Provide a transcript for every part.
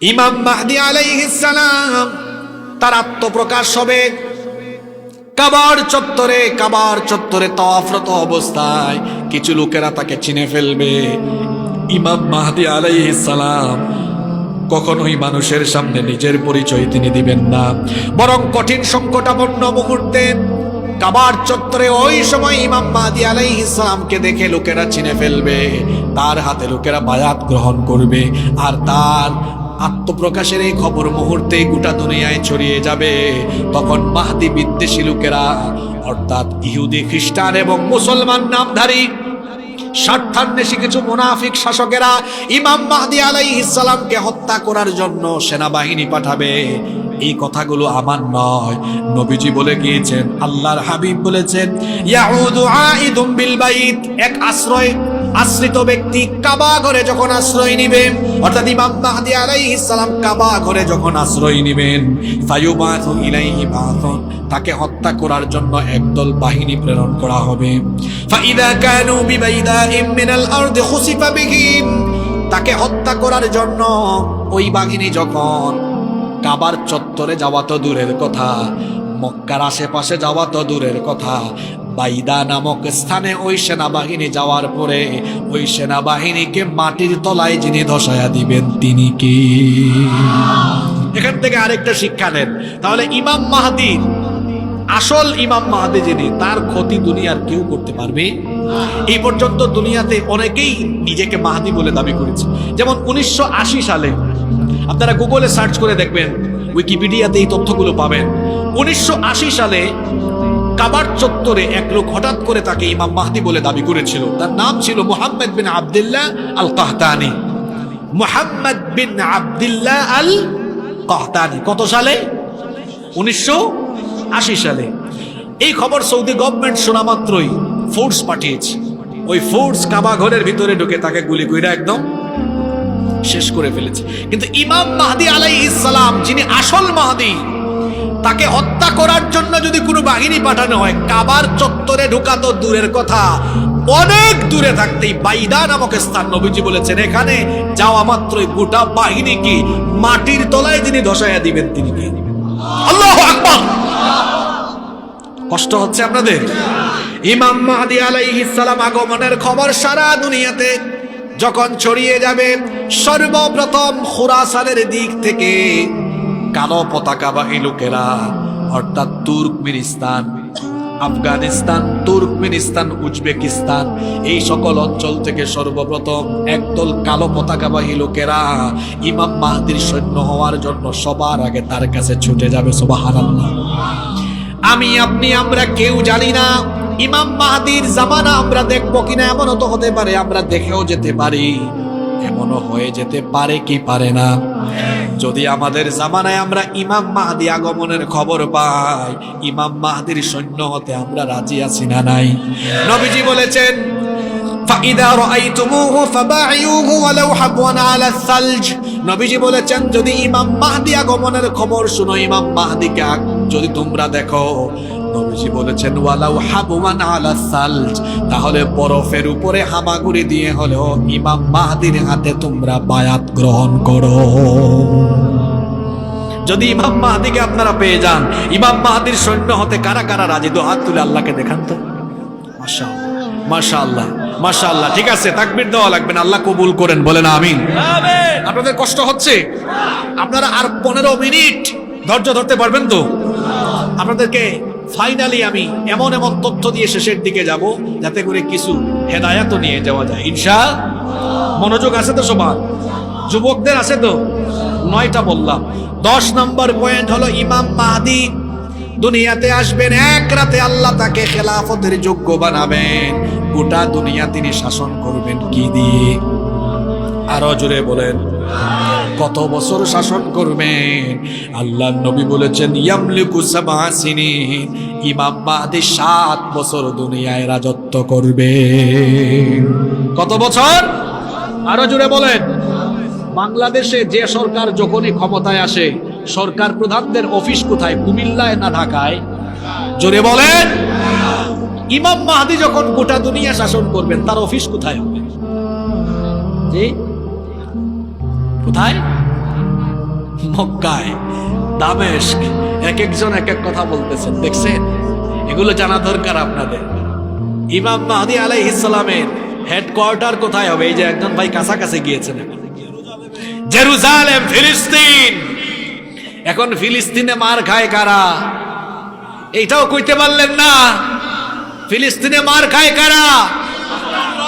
ইমাম মাহদি সালাম, তার আত্মপ্রকাশ হবে কাবার চত্বরে কাবার চত্বরে তফরত অবস্থায়। কিছু লোকেরা তাকে চিনে ফেলবে। ইমাম মাহদি সালাম কখনোই মানুষের সামনে নিজের পরিচয় তিনি দিবেন না। বরং কঠিন সংকটাপন্ন মুহূর্তে কাবার চত্বরে ওই সময় ইমাম মাহদি আলাইহিস ইসলামকে দেখে লোকেরা চিনে ফেলবে। তার হাতে লোকেরা বায়াত গ্রহণ করবে। আর তার আত্মপ্রকাশের এই খবর মুহূর্তে গোটা দুনিয়ায় ছড়িয়ে যাবে। তখন মাহাদি বিদ্বেষী লোকেরা, অর্থাৎ ইহুদি, খ্রিস্টান এবং মুসলমান নামধারী, স্বার্থান্বেষী কিছু মুনাফিক শাসকেরা ইমাম মাহদি আলাইহিস সালামকে হত্যা করার জন্য সেনাবাহিনী পাঠাবে। এই কথাগুলো আমার নয়। নবীজি বলে গিয়েছেন, আল্লাহর হাবিব বলেছেন, ইয়াউদু আইদুম বিল বাইত, এক আশ্রয় আশ্রিত ব্যক্তি কাবা ঘরে যখন আশ্রয় নিবে অর্থাৎ ইমাম মাহদি আলাইহিস সালাম কাবা ঘরে যখন আশ্রয় নিবেন ফায়ুবাথু ইলাইহি বাথুন তাকে হত্যা করার জন্য একদল বাহিনী প্রেরণ করা হবে। ফাইদা কানু বিবাইদাইম মিনাল আরদি খুসিফা বিহিম তাকে হত্যা করার জন্য ওই বাহিনী যখন কাবার চত্বরে যাওয়া তো দূরের কথা, মক্কার আশেপাশে যাওয়া তো দূরের কথা বাইদা নামক স্থানে ওই সেনাবাহিনী যাওয়ার পরে ওই সেনাবাহিনীকে মাটির তলায় যিনি ধসায়া দিবেন তিনি কি? এখান থেকে আরেকটা শিক্ষা নেন। তাহলে ইমাম মাহাদির আসল ইমাম মাহাদি যিনি, তার ক্ষতি দুনিয়ার কেউ করতে পারবে? এই পর্যন্ত দুনিয়াতে অনেকেই নিজেকে মাহাদি বলে দাবি করেছে। যেমন উনিশশো আশি সালে, আপনারা গুগলে সার্চ করে দেখবেন উইকিপিডিয়াতে এই তথ্যগুলো পাবেন। উনিশশো আশি সালে কাবার চত্বরে এক লোক হঠাৎ করে তাকে ইমাম মাহদি বলে দাবি করেছিল। তার নাম ছিল Mohammed bin Abdullah al Qahtani Mohammed bin Abdullah al Qahtani কত সালে? উনিশশো আশি সালে। এই খবর সৌদি গভর্নমেন্ট শোনা মাত্রই ফোর্স পাঠিয়েছে। ওই ফোর্স কাবা ঘরের ভিতরে ঢুকে তাকে গুলি কইরা একদম শেষ করে ফেলেছে। কিন্তু ইমাম মাহদি আলাই ইসলাম যিনি আসল মাহদি তাকে হত্যা করার জন্য যদি কোনো বাহিনী পাঠানো হয়, কাবার চত্বরে ঢোকা তো দূরের কথা। অনেক দূরে থাকতেই বাইদা নামক স্থান নবীজি বলেছেন, এখানে যাওয়া মাত্রই গোটা বাহিনী কি মাটির তলায় যিনি ধসাইয়া দিবেন, তিনি আল্লাহ আকবার! কষ্ট হচ্ছে আপনাদের? ইমাম মাহাদি আলাইহিস সালাম আগমনের খবর সারা দুনিয়াতে যখন ছড়িয়ে যাবে, সর্বপ্রথম খুরাসানের দিক থেকে কালো পতাকাবাহী লোকেরা, অর্থাৎ তুর্কমেনিস্তান, আফগানিস্তান, তুর্কমেনিস্তান, উজবেকিস্তান, এই সকল অঞ্চল থেকে সর্বপ্রথম একদল কালো পতাকাবাহী লোকেরা ইমাম মাহাদির সৈন্য হওয়ার জন্য সবার আগে তার কাছে ছুটে যাবে, সুবহানাল্লাহ। আমি, আপনি, আমরা কেউ জানি না ইমাম মাহাদির জামানা আমরা দেখব কিনা, এমনও তো হতে পারে, আমরা দেখেও যেতে পারি। এমনও হয়ে যেতে পারে কি পারে না। যদি আমাদের জামানায় আমরা ইমাম মাহাদি আগমনের খবর পাই ইমাম মাহাদির সৈন্য হতে আমরা রাজি আছি না নাই নবীজি বলেছেন فإذا رأيتموه فباعيوه ولو حبوا على الثلج নবীজি বলেছেন যদি ইমাম মাহদি আগমনের খবর শুনো ইমাম মাহদিকে আগ- যদি তোমরা দেখো নবীজি বলেছেন ওয়ালাউ হাবুমান আলা সালজ তাহলে বরফের উপরে হামাগুড়ি দিয়ে হলেও ইমাম মাহদির হাতে তোমরা বায়াত গ্রহণ করো। যদি ইমাম মাহদিকে আপনারা পেয়ে যান ইমাম মাহদির সৈন্য হতে কারা কারা রাজি? দো হাত তুলে আল্লাহকে দেখান তো। মাশাআল্লাহ। মাশাআল্লাহ মাশাআল্লাহ। ঠিক আছে তাকবীর দেওয়া লাগবে না আল্লাহ কবুল করেন বলেন আমিন। আপনাদের কষ্ট হচ্ছে? আপনারা আর পনেরো মিনিট ধৈর্য ধরতে পারবেন তো? আপনাদেরকে ফাইনালি আমি এমন এমন তথ্য দিয়ে শেষের দিকে যাব, যাতে করে কিছু হেদায়াতও নিয়ে যাওয়া যায়। ইনশা মনোযোগ আছে তো সবার? যুবকদের আছে তো? নয়টা বললাম। দশ নম্বর পয়েন্ট হলো ইমাম মাহাদি, দুনিয়াতে আসবেন, এক রাতে আল্লাহ তাকে খেলাফতের যোগ্য বানাবেন। গোটা দুনিয়া তিনি শাসন করবেন কি দিয়ে? আরও জোরে বলেন। কত বছর শাসন করবেন আল্লাহ নবী বলেছেন ইমাম মাহদি সাত বছর দুনিয়ায় রাজত্ব করবে। কত বছর? আরও জোরে বলেন। বাংলাদেশে যে সরকার যখনই ক্ষমতায় আসে, সরকার প্রধানদের অফিস কোথায়? কুমিল্লায় না ঢাকায়? জোরে বলেন। ইমাম মাহাদি যখন গোটা দুনিয়া শাসন করবেন, তার অফিস কোথায় হবে? কোথায়? মক্কায়। দামেস্ক। এক একজন এক এক কথা বলতেছেন। দেখছেন? এগুলো জানা দরকার আপনাদের। ইমাম মাহদি আলাই ইসলামের হেডকোয়ার্টার কোথায় হবে? এই যে একজন ভাই কাছাকাছি গিয়েছেন জেরুজালেম, ফিলিস্তিন। এখন ফিলিস্তিনে মার খায় কারা? এইটাও কইতে পারলেন না। ফিলিস্তিনে মার খায় কারা?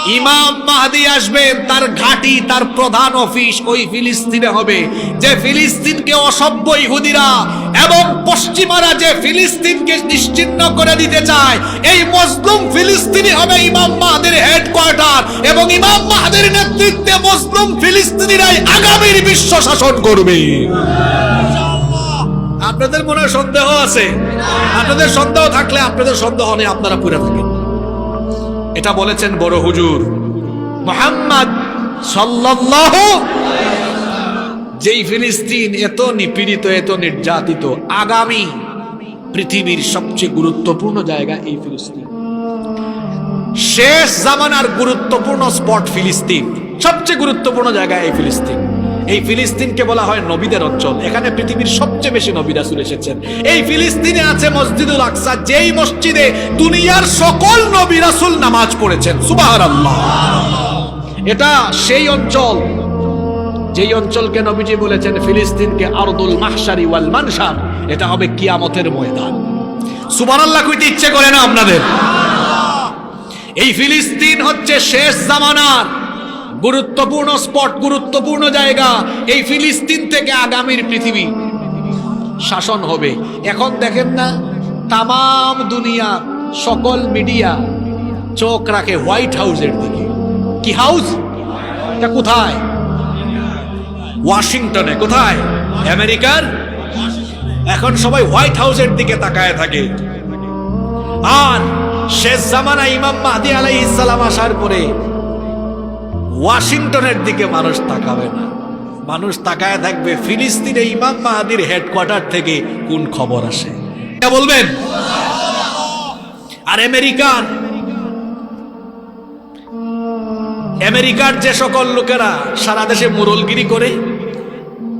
ইমাম মাহদি আসবেন, তার ঘাঁটি, তার প্রধান অফিস ওই ফিলিস্তিনে হবে। যে ফিলিস্তিনকে অসভ্য ইহুদিরা এবং পশ্চিমারা যে ফিলিস্তিনকে নিশ্চিহ্ন করে দিতে চায়, এই মজলুম ফিলিস্তিনি হবে ইমাম মাহাদের হেডকোয়ার্টার এবং ইমাম মাহাদের নেতৃত্বে মজলুম ফিলিস্তিনিরাই আগামীর বিশ্ব শাসন করবে। আপনাদের মনে সন্দেহ আছে? আপনাদের সন্দেহ থাকলে আপনাদের সন্দেহ নেই আপনারা পুরে থাকেন। এটা বলেছেন বড় হুজুর মোহাম্মদ সাল্লাল্লাহু যেই ফিলিস্তিন এত নিপীড়িত, এত নির্যাতিত, আগামী পৃথিবীর সবচেয়ে গুরুত্বপূর্ণ জায়গা এই ফিলিস্তিন। শেষ জামানার গুরুত্বপূর্ণ স্পট ফিলিস্তিন, সবচেয়ে গুরুত্বপূর্ণ জায়গা এই ফিলিস্তিন। এই ফিলিস্তিনকে বলা হয় নবীদের অঞ্চল। এখানে পৃথিবীর সবচেয়ে বেশি নবী রাসূল এসেছেন। এই ফিলিস্তিনে আছে মসজিদুল আকসা, যেই মসজিদে দুনিয়ার সকল নবী রাসুল নামাজ পড়েছেন। সুবহানাল্লাহ। এটা সেই অঞ্চল, যেই অঞ্চলকে নবীজি বলেছেন ফিলিস্তিনকে আরদুল মাহশারি ওয়াল মানশার এটা হবে কিয়ামতের ময়দান। সুবহানাল্লাহ কইতে ইচ্ছে করে না আপনাদের? এই ফিলিস্তিন হচ্ছে শেষ জামানার। গুরুত্বপূর্ণ স্পট, গুরুত্বপূর্ণ জায়গা, এই ফিলিস্তিন থেকে আগামীর পৃথিবী। শাসন হবে। এখন দেখেন না তাম দুনিয়া, সকল মিডিয়া চোখ রাখে হোয়াইট হাউসের দিকে। কি হাউস? কোথায়? ওয়াশিংটনে। কোথায়? আমেরিকার? এখন সবাই হোয়াইট হাউসের দিকে তাকায় থাকে। আর শেষ জামানা ইমাম মাহদি আলাই ইসালাম আসার পরে ওয়াশিংটনের দিকে মানুষ তাকাবে না। মানুষ তাকায় থাকবে ফিলিস্তিনে ইমাম মাহাদির হেডকোয়ার্টার থেকে কোন খবর আসে। বলবেন? আর আমেরিকার? আমেরিকার যে সকল লোকেরা সারা দেশে মুরলগিরি করে,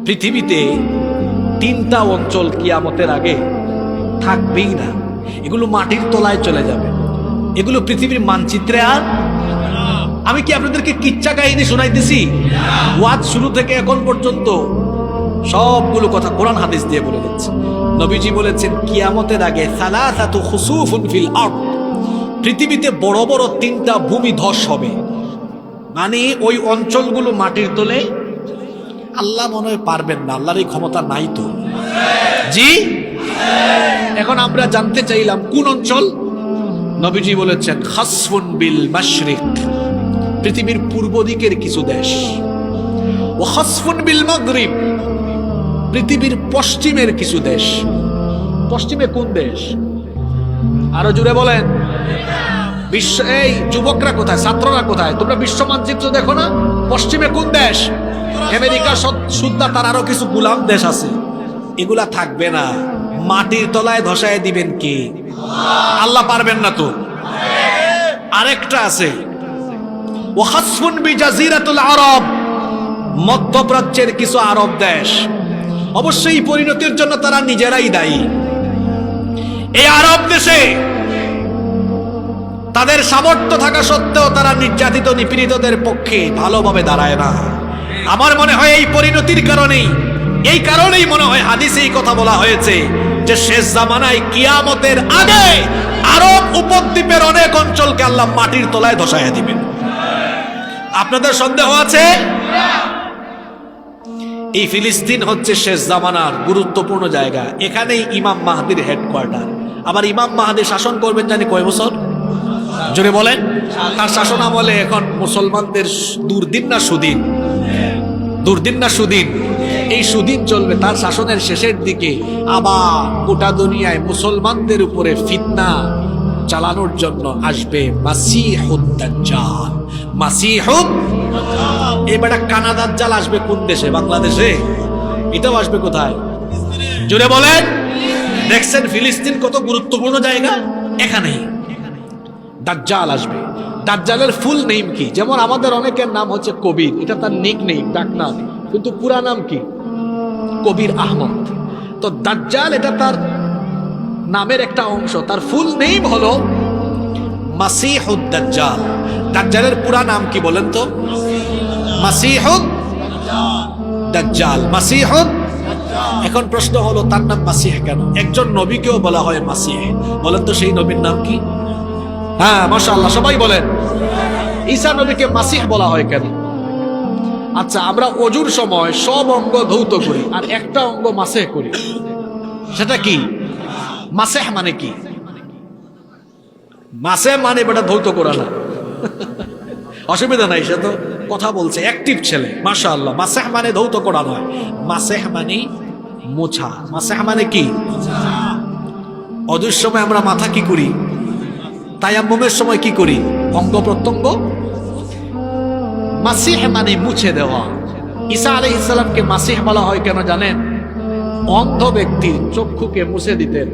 পৃথিবীতে তিনটা অঞ্চল কিয়ামতের আগে থাকবেই না। এগুলো মাটির তলায় চলে যাবে। এগুলো পৃথিবীর মানচিত্রে আর আমি কি আপনাদেরকে কিচ্ছা কাহিনী শোনাইতেছি? ওয়াজ শুরু থেকে এখন পর্যন্ত সবগুলো কথা কোরআন হাদিস দিয়ে বলে যাচ্ছে নবীজি বলেছেন, কিয়ামতের আগে পৃথিবীতে বড় বড় তিনটা ভূমি ধস হবে। মানে ওই অঞ্চলগুলো মাটির তলে আল্লাহ মনে হয় পারবেন না, আল্লাহর এই ক্ষমতা নাই তো। জি? এখন আমরা জানতে চাইলাম, কোন অঞ্চল? নবীজি বলেছেন, খাসফুন বিল মাশরিক। পৃথিবীর পূর্ব দিকের কিছু দেশ। ও খাসফুন বিল মাগরিব, পৃথিবীর পশ্চিমের কিছু দেশ। পশ্চিমে কোন দেশ? আরও জুড়ে বলেন। বিশ্ব, এই যুবকরা কোথায়, ছাত্ররা কোথায়? তোমরা বিশ্ব মানচিত্র দেখো না? পশ্চিমে কোন দেশ? আমেরিকা সুদ্ধা, তার আরও কিছু গুলাম দেশ আছে। এগুলা থাকবে না। মাটির তলায় ধসায় দিবেন কি? আল্লাহ পারবেন না তো? আরেকটা আছে। বি জাজিরাতুল আরব। মধ্যপ্রাচ্যের কিছু আরব দেশ। অবশ্যই পরিণতির জন্য তারা নিজেরাই দায়ী। এই আরব দেশে তাদের সামর্থ্য থাকা সত্ত্বেও তারা নির্যাতিত, নিপীড়িতদের পক্ষে ভালোভাবে দাঁড়ায় না। আমার মনে হয় এই পরিণতির কারণেই, এই কারণেই মনে হয় হাদিসে এই কথা বলা হয়েছে যে শেষ জামানায় কিয়ামতের আগে আরব উপদ্বীপের অনেক অঞ্চলকে আল্লাহ মাটির তলায় ধসাইয়া দিবেন। আপনাদের সন্দেহ আছে? এই ফিলিস্তিন হচ্ছে শেষ জামানার গুরুত্বপূর্ণ জায়গা। এখানেই ইমাম মাহাদির হেডকোয়ার্টার আবার ইমাম মাহাদি শাসন করবেন জানি কয় বছর? জোরে বলেন। তার শাসন আমলে এখন মুসলমানদের দুর্দিন না সুদিন? দুর্দিন না সুদিন? এই সুদিন চলবে, তার শাসনের শেষের দিকে আবার গোটা দুনিয়ায় মুসলমানদের উপরে ফিতনা চালানোর জন্য আসবে মাসিহুদ্দাজ্জাল মাসিহুদ এবারে আসবে কোন দেশে? বাংলাদেশে? এটাও আসবে কোথায়? জুড়ে বলেন। দেখছেন ফিলিস্তিন কত গুরুত্বপূর্ণ জায়গা? এখানেই। দাজ্জাল আসবে। দাজ্জালের ফুল নেম কি? যেমন আমাদের অনেকের নাম হচ্ছে কবির। এটা তার নিক নেই ডাক নাম কিন্তু পুরা নাম কি? কবির আহমদ। তো দাজ্জাল এটা তার নামের একটা অংশ। তার ফুল নেম হলো মাসিহুদ দাজ্জাল। দাজ্জালের পুরা নাম কি বলেন তো? মাসিহুদ দাজ্জাল। মাসিহুদ এখন প্রশ্ন হলো, তার নাম মাসিহ কেন? একজন নবীকেও বলা হয় মাসিহ। বলেন তো সেই নবীর নাম কি? হ্যাঁ মাশাআল্লাহ, সবাই বলেন। ঈসা নবীকে মাসিহ বলা হয় কেন? আচ্ছা আমরা অজুর সময় সব অঙ্গ ধৌত করি, আর একটা অঙ্গ মাসে করি। সেটা কি? মাসেহ মানে কি? মাসে মানে বেটা ধৌত করা না অসুবিধা নাই, সে তো কথা বলছে অ্যাক্টিভ ছেলে মাশা আল্লাহ মাসেহ মানে ধৌত করা নয় মাসেহ মানে মোছা। মাসেহ মানে কি? অদূর সময় আমরা মাথা কি করি? তায়াম্মুমের সময় কি করি? অঙ্গ প্রত্যঙ্গ? মাসিহ মানে মুছে দেওয়া। ঈসা আলাই ইসলামকে মাসিহ বলা হয় কেন জানেন? অন্ধ ব্যক্তির চক্ষুকে মুছে দিতেন।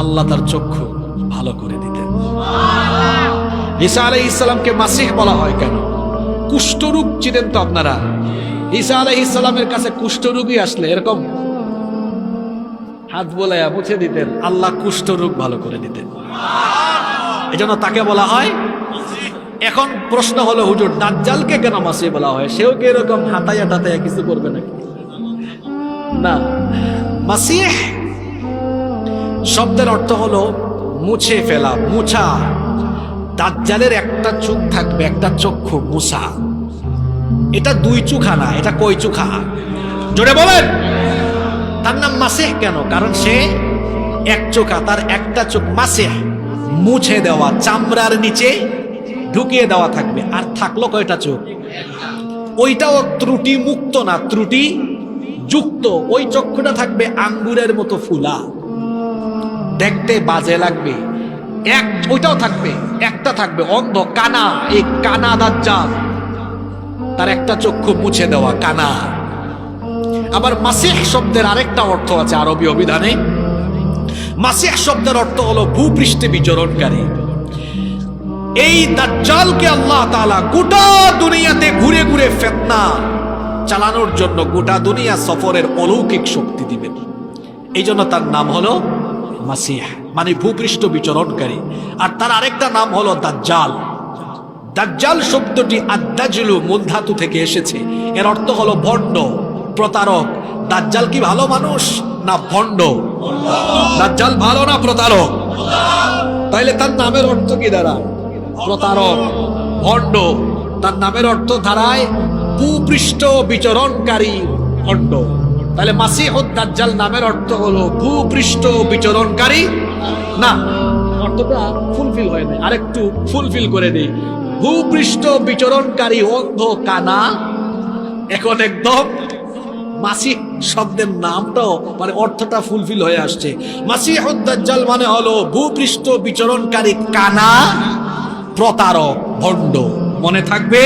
আল্লাহ তার চক্ষু ভালো করে দিতেন। ঈসা আলাই ইসলামকে মাসিহ বলা হয় কেন? কুষ্ঠরূপ চিনেন তো আপনারা? ঈসা আলাই ইসলামের কাছে কুষ্ঠরোগী আসলে, এরকম হাত বোলাইয়া মুছে দিতেন, আল্লাহ কুষ্ঠরোগ ভালো করে দিতেন। এই জন্য তাকে বলা হয়, এখন প্রশ্ন হলো, হুজুর দাজ্জালকে কেন মাসি বলা হয়? সেও কি এরকম হাতাইয়া টাতাইয়া কিছু করবে নাকি? না। মাসিহ শব্দের অর্থ হলো মুছে ফেলা, মুছা। দাজ্জালের একটা চোখ থাকবে, একটা চক্ষু মুসা এটা দুই চোখা না এটা কই চোখা? জোরে বলেন। তার নাম মাসেহ কেন? কারণ সে এক চোখা, তার একটা চোখ মাসেহ। মুছে দেওয়া, চামড়ার নিচে ঢুকিয়ে দেওয়া থাকবে। আর থাকল কয়টা চোখ? ওইটাও ত্রুটি মুক্ত না ত্রুটি যুক্ত ওই চক্ষুটা থাকবে আঙ্গুরের মতো ফুলা। দেখতে বাজে লাগবে। এক, ওইটাও থাকবে, একটা থাকবে, অন্ধ, কানা, এই কানা দাজ্জাল। তার একটা চক্ষু মুছে দেওয়া, কানা। আবার মাসিহ শব্দের আরেকটা অর্থ আছে আরবি অভিধানে। মাসিহ শব্দের অর্থ হলো ভূপৃষ্ঠে বিচরণকারী। এই দাজ্জালকে আল্লাহ তাআলা গোটা দুনিয়াতে ঘুরে ঘুরে ফেতনা চালানোর জন্য গোটা দুনিয়া সফরের অলৌকিক শক্তি দিবেন। এই জন্য তার নাম হলো মাসিহ মানে ভূপৃষ্ঠ বিচরণকারী। আর তার আরেকটা নাম হলো দাজ্জাল। দাজ্জাল শব্দটি আদাজলু মূল ধাতু থেকে এসেছে। এর অর্থ হলো ভণ্ড, প্রতারক। দাজ্জাল কি ভালো মানুষ না ভণ্ড? দাজ্জাল ভালো না প্রতারক? তাইলে তার নামের অর্থ কি দাঁড়ায়? প্রতারক, ভণ্ড। তার নামের অর্থ দাঁড়ায় ভূপৃষ্ঠ বিচরণকারী ভণ্ড। তাহলে মাসিহ দাজ্জাল নামের অর্থ হলো ভূপৃষ্ঠ বিচরণকারী। না, অর্থটা ফুলফিল হয় না আরেকটু ফুলফিল করে দেই। ভূপৃষ্ঠ বিচরণকারী অন্ধ কানা। এখন একদম মাসিহ শব্দের নামটাও মানে অর্থটা ফুলফিল হয়ে আসছে। মাসিহ দাজ্জাল মানে হলো ভূপৃষ্ঠ বিচরণকারী কানা প্রতারক ভণ্ড। মনে থাকবে?